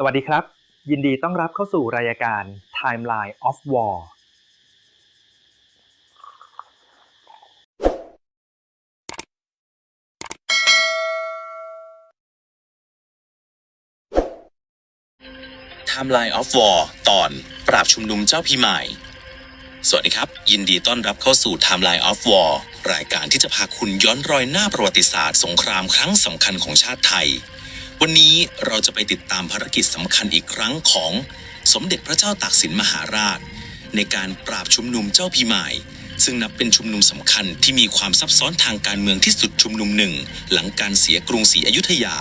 สวัสดีครับ ยินดีต้อนรับเข้าสู่รายการ Timeline of War ไทม์ไลน์ออฟวอร์ตอนปราบชุมนุมเจ้าพี่ใหม่ สวัสดีครับ ยินดีต้อนรับเข้าสู่ Timeline of War รายการที่จะพาคุณย้อนรอยหน้าประวัติศาสตร์สงครามครั้งสำคัญของชาติไทย วันนี้เราจะไปติดตามภารกิจสำคัญอีกครั้งของสมเด็จพระเจ้าตากสินมหาราช ในการปราบชุมนุมเจ้าพี่ใหม่ซึ่งนับเป็นชุมนุมสำคัญที่มีความซับซ้อนทางการเมืองที่สุดชุมนุมหนึ่ง หลังการเสียกรุงศรีอยุธยา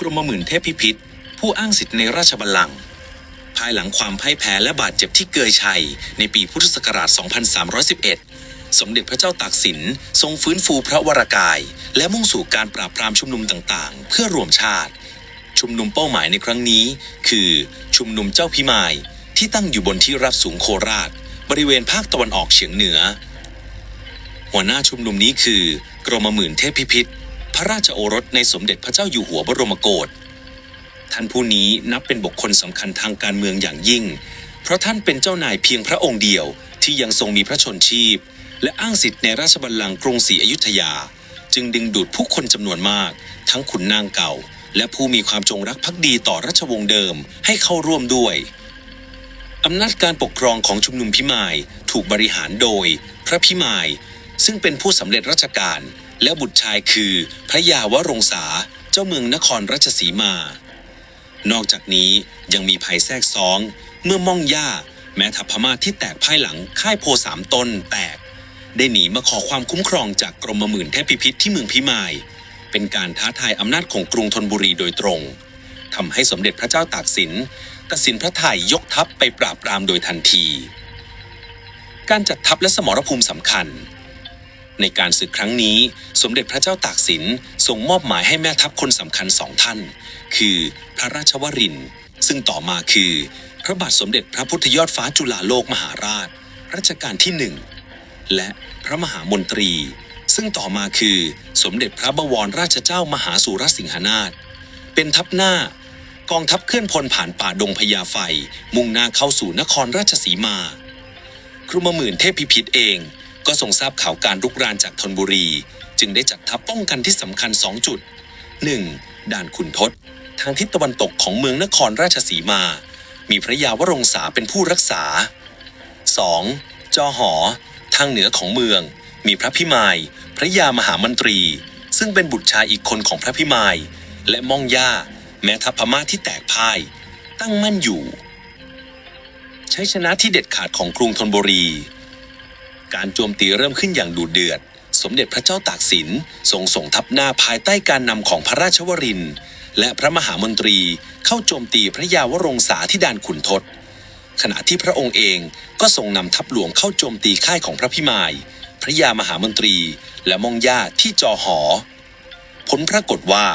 กรมหมื่นเทพพิพิธ ผู้อ้างสิทธิ์ในราชบัลลังก์ภายหลังความพ่ายแพ้และบาดเจ็บที่เกยชัย ในปีพุทธศักราช 2311 สมเด็จพระเจ้าตากสินทรงฟื้นฟูพระวรากาย และมุ่งสู่การปราบปรามชุมนุมต่างๆ เพื่อรวมชาติ ชุมนุมเป้าหมายในครั้งนี้ คือชุมนุมเจ้าพิมายที่ตั้งอยู่บนที่ราบสูงโคราช บริเวณภาคตะวันออกเฉียงเหนือ หัวหน้าชุมนุมนี้คือกรมหมื่นเทพพิพิธพระราชโอรสในสมเด็จพระเจ้าอยู่หัวบรมโกศท่านผู้นี้นับเป็นบุคคลสำคัญทางการเมืองอย่างยิ่ง เพราะท่านเป็นเจ้านายเพียงพระองค์เดียวที่ยังทรงมีพระชนชีพ และอ้างสิทธิ์ในราชบัลลังก์กรุงศรีอยุธยา จึงดึงดูดผู้คนจำนวนมาก ทั้งขุนนางเก่า และผู้มีความจงรักภักดีต่อราชวงศ์เดิมให้เข้าร่วมด้วยอำนาจการปกครองของชุมนุมพิมายถูกบริหารโดย พระพิมาย ซึ่งเป็นผู้สำเร็จราชการ และบุตรชายคือ พระยาวรงศาเจ้าเมืองนครราชสีมา นอกจากนี้ยังมีภัยแทรกซ้อง เมื่อม่องย่า แม้ทัพพม่าที่แตกภายหลังค่ายโพสามตนแตก ได้หนีมาขอความคุ้มครองจากกรมหมื่นเทพพิพิธที่เมืองพิมาย เป็นการท้าทายอำนาจของกรุงธนบุรีโดยตรงทำให้สมเด็จพระเจ้าตากสินตัดสินพระทัยยกทัพไปปราบปรามโดยทันที การจัดทัพและสมรภูมิสำคัญ ในการศึกครั้งนี้สมเด็จพระเจ้าตากสินทรงมอบหมายให้แม่ทัพคนสำคัญสองท่าน คือพระราชวรินทร์ซึ่งต่อมาคือ พระบาทสมเด็จพระพุทธยอดฟ้าจุฬาโลกมหาราช รัชกาลที่หนึ่ง และพระมหามนตรี ซึ่งต่อมาคือสมเด็จพระบวรราชเจ้ามหาสุรสิงหนาถเป็นทัพหน้ากองทัพเคลื่อนพลผ่านป่าดงพญาไฟ มุ่งหน้าเข้าสู่นครราชสีมา ครูมาหมื่นเทพพิพิธเอง ก็ทรงทราบข่าวการรุกรานจากธนบุรี จึงได้จัดทัพป้องกันที่สำคัญ 2 จุด 1. ด่านขุนทศ ทางทิศตะวันตกของเมืองนครราชสีมา มีพระยาวรงศาเป็นผู้รักษา 2. จอหอ ทางเหนือของเมือง มีพระพิมาย พระยามหามนตรี ซึ่งเป็นบุตรชายอีกคนของพระพิมาย และม่องย่า แม้ทัพพม่าที่แตกพ่าย ตั้งมั่นอยู่ ใชัยชนะที่เด็ดขาดของกรุงธนบุรี การโจมตีเริ่มขึ้นอย่างดุเดือด สมเด็จพระเจ้าตากสินทรงส่งทัพหน้าภายใต้การนำของพระราชวรินทร์และพระมหามนตรีเข้าโจมตีพระยาวรงศาที่ด่านขุนทศ ขณะที่พระองค์เองก็ทรงนำทัพหลวงเข้าโจมตีค่ายของพระพิมาย พระยามหามนตรี และมองย่าที่จอหอ ผลปรากฏว่า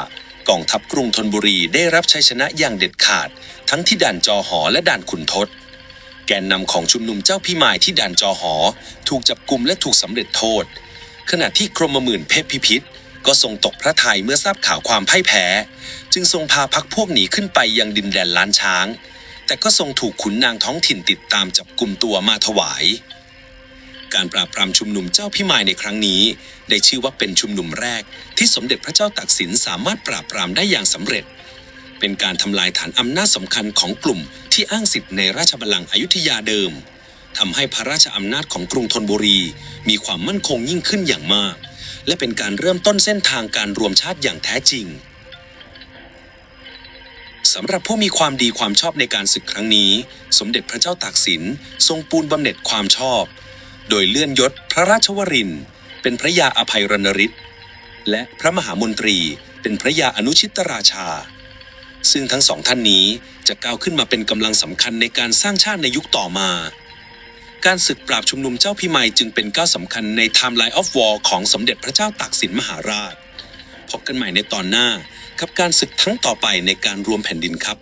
กองทัพกรุงธนบุรีได้รับชัยชนะอย่างเด็ดขาด ทั้งที่ด่านจอหอและด่านขุนทศ แกนนำของชุมนุมเจ้าพิมายที่ด่านจอหอ ถูกจับกลุ่มและถูกสำเร็จโทษ ขณะที่กรมหมื่นเพชรพิพิธก็ทรงตกพระทัยเมื่อทราบข่าวความพ่ายแพ้ จึงทรงพาพักพวกหนีขึ้นไปยังดินแดนล้านช้าง แต่ก็ทรงถูกขุนนางท้องถิ่นติดตามจับกลุ่มตัวมาถวาย การปราบปรามชุมนุมเจ้าพิมายในครั้งนี้ ได้ชื่อว่าเป็นชุมนุมแรก ที่สมเด็จพระเจ้าตากสินสามารถปราบปรามได้อย่างสำเร็จ เป็นการทำลายฐานอำนาจสำคัญของกลุ่มที่อ้างสิทธิ์ในราชบัลลังก์อยุธยาเดิมทำให้พระราชอำนาจของกรุงธนบุรี มีความมั่นคงยิ่งขึ้นอย่างมาก และเป็นการเริ่มต้นเส้นทางการรวมชาติอย่างแท้จริง สำหรับผู้มีความดีความชอบในการศึกครั้งนี้ สมเด็จพระเจ้าตากสินทรงปูนบำเหน็จความชอบ โดยเลื่อนยศพระราชวรินทร์เป็นพระยาอภัยรณริศและพระมหามนตรีเป็นพระยาอนุชิตราชา ซึ่งทั้งสองท่านนี้จะก้าวขึ้นมาเป็นกำลังสำคัญในการสร้างชาติในยุคต่อมา การศึกปราบชุมนุมเจ้าพิมายจึงเป็นก้าวสำคัญใน Timeline of War ของสมเด็จพระเจ้าตากสินมหาราช พบกันใหม่ในตอนหน้า กับการศึกทั้งต่อไปในการรวมแผ่นดินครับ